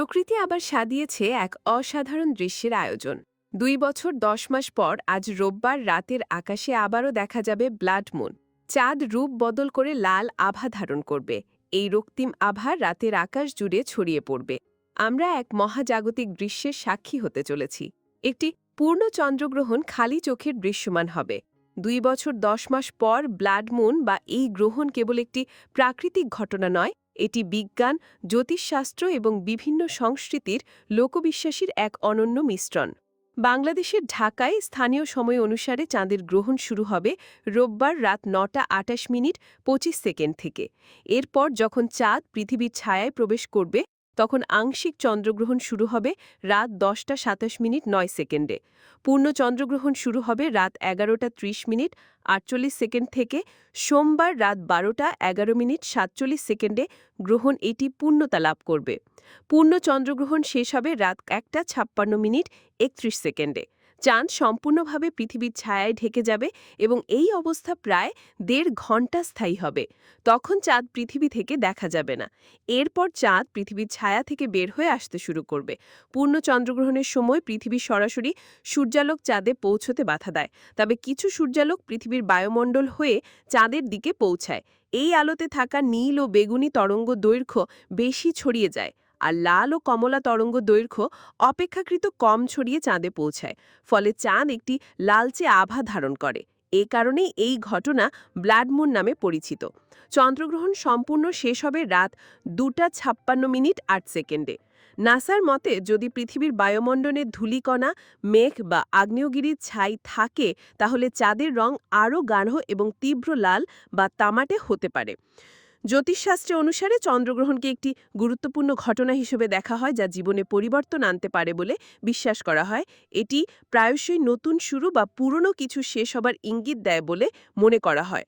প্রকৃতি আবার সাদিয়েছে এক অসাধারণ দৃশ্যের আয়োজন। দুই বছর দশ মাস পর আজ রোববার রাতের আকাশে আবারও দেখা যাবে ব্লাড মুন। চাঁদ রূপ বদল করে লাল আভা ধারণ করবে। এই রক্তিম আভা রাতের আকাশ জুড়ে ছড়িয়ে পড়বে। আমরা এক মহাজাগতিক দৃশ্যের সাক্ষী হতে চলেছি। একটি পূর্ণ চন্দ্রগ্রহণ খালি চোখের দৃশ্যমান হবে। দুই বছর দশ মাস পর ব্লাড মুন বা এই গ্রহণ কেবল একটি প্রাকৃতিক ঘটনা নয় এটি বিজ্ঞান, জ্যোতিষশাস্ত্র এবং বিভিন্ন সংস্কৃতির লোকবিশ্বাসীর এক অনন্য মিশ্রণ। বাংলাদেশের ঢাকায় স্থানীয় সময় অনুসারে চাঁদের গ্রহণ শুরু হবে রোববার রাত নটা আটাশ মিনিট পঁচিশ সেকেন্ড থেকে। এরপর যখন চাঁদ পৃথিবীর ছায়ায় প্রবেশ করবে তখন আংশিক চন্দ্রগ্রহণ শুরু হবে রাত দশটা সাতাশ মিনিট নয় সেকেন্ডে। পূর্ণ চন্দ্রগ্রহণ শুরু হবে রাত এগারোটা ত্রিশ মিনিট আটচল্লিশ সেকেন্ড থেকে সোমবার রাত বারোটা এগারো মিনিট সাতচল্লিশ সেকেন্ডে গ্রহণ এটি পূর্ণতা লাভ করবে। পূর্ণ চন্দ্রগ্রহণ শেষ হবে রাত একটা ছাপ্পান্ন মিনিট একত্রিশ সেকেন্ডে। চাঁদ সম্পূর্ণভাবে পৃথিবীর ছায়ায় ঢেকে যাবে এবং এই অবস্থা প্রায় দেড় ঘণ্টা স্থায়ী হবে। তখন চাঁদ পৃথিবী থেকে দেখা যাবে না। এরপর চাঁদ পৃথিবীর ছায়া থেকে বের হয়ে আসতে শুরু করবে। পূর্ণ চন্দ্রগ্রহণের সময় পৃথিবী সরাসরি সূর্যালোক চাঁদে পৌঁছতে বাধা দেয়। তবে কিছু সূর্যালোক পৃথিবীর বায়ুমণ্ডল হয়ে চাঁদের দিকে পৌঁছায়। এই আলোতে থাকা নীল ও বেগুনি তরঙ্গ দৈর্ঘ্য বেশি ছড়িয়ে যায়। আর লাল ও কমলা তরঙ্গ দৈর্ঘ্য অপেক্ষাকৃত কম ছড়িয়ে চাঁদে পৌঁছায়। ফলে চাঁদ একটি লালচে আভা ধারণ করে। এ কারণেই এই ঘটনা ব্লাডমুন নামে পরিচিত। চন্দ্রগ্রহণ সম্পূর্ণ শেষ হবে রাত দুটা ছাপ্পান্ন মিনিট আট সেকেন্ডে। নাসার মতে যদি পৃথিবীর বায়ুমণ্ডলে ধূলিকণা, মেঘ বা আগ্নেয়গিরির ছাই থাকে, তাহলে চাঁদের রং আরও গাঢ় এবং তীব্র লাল বা তামাটে হতে পারে। জ্যোতিষশাস্ত্রে অনুসারে চন্দ্রগ্রহণকে একটি গুরুত্বপূর্ণ ঘটনা হিসেবে দেখা হয় যা জীবনে পরিবর্তন আনতে পারে বলে বিশ্বাস করা হয়। এটি প্রায়শই নতুন শুরু বা পুরনো কিছু শেষ হবার ইঙ্গিত দেয় বলে মনে করা হয়।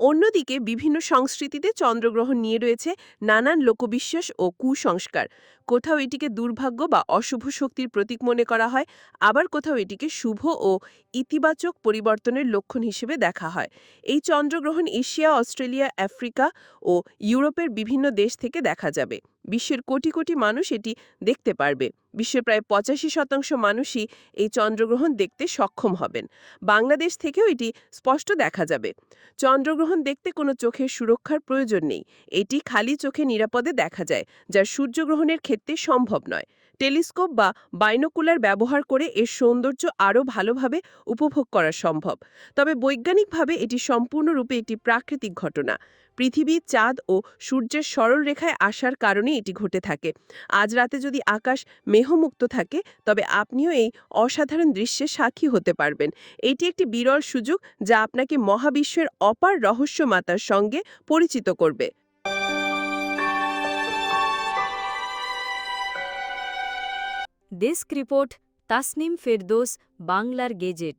অন্যদিকে বিভিন্ন সংস্কৃতিতে চন্দ্রগ্রহণ নিয়ে রয়েছে নানান লোকবিশ্বাস ও কুসংস্কার। কোথাও এটিকে দুর্ভাগ্য বা অশুভ শক্তির প্রতীক মনে করা হয়, আবার কোথাও এটিকে শুভ ও ইতিবাচক পরিবর্তনের লক্ষণ হিসেবে দেখা হয়। এই চন্দ্রগ্রহণ এশিয়া, অস্ট্রেলিয়া, আফ্রিকা ও ইউরোপের বিভিন্ন দেশ থেকে দেখা যাবে। বিশ্বের কোটি কোটি মানুষ এটি দেখতে পারবে। বিশ্বের প্রায় পঁচাশি শতাংশ মানুষই এই চন্দ্রগ্রহণ দেখতে সক্ষম হবেন। বাংলাদেশ থেকেও এটি স্পষ্ট দেখা যাবে। চন্দ্রগ্রহণ দেখতে কোনো চোখের সুরক্ষার প্রয়োজন নেই। এটি খালি চোখে নিরাপদে দেখা যায়, যা সূর্যগ্রহণের ক্ষেত্রে সম্ভব নয়। টেলিস্কোপ বা বাইনোকুলার ব্যবহার করে এর সৌন্দর্য আরও ভালোভাবে উপভোগ করা সম্ভব। তবে বৈজ্ঞানিকভাবে এটি সম্পূর্ণরূপে একটি প্রাকৃতিক ঘটনা। পৃথিবী, চাঁদ ও সূর্যের সরল রেখায় আসার কারণে এটি ঘটে থাকে। আজ রাতে যদি আকাশ মেহমুক্ত থাকে, তবে আপনিও এই অসাধারণ দৃশ্যের সাক্ষী হতে পারবেন। এটি একটি বিরল সুযোগ যা আপনাকে মহাবিশ্বের অপার রহস্যমাতার সঙ্গে পরিচিত করবে। ডেস্ক রিপোর্ট তাসনিম ফেরদোস বাংলার গেজেট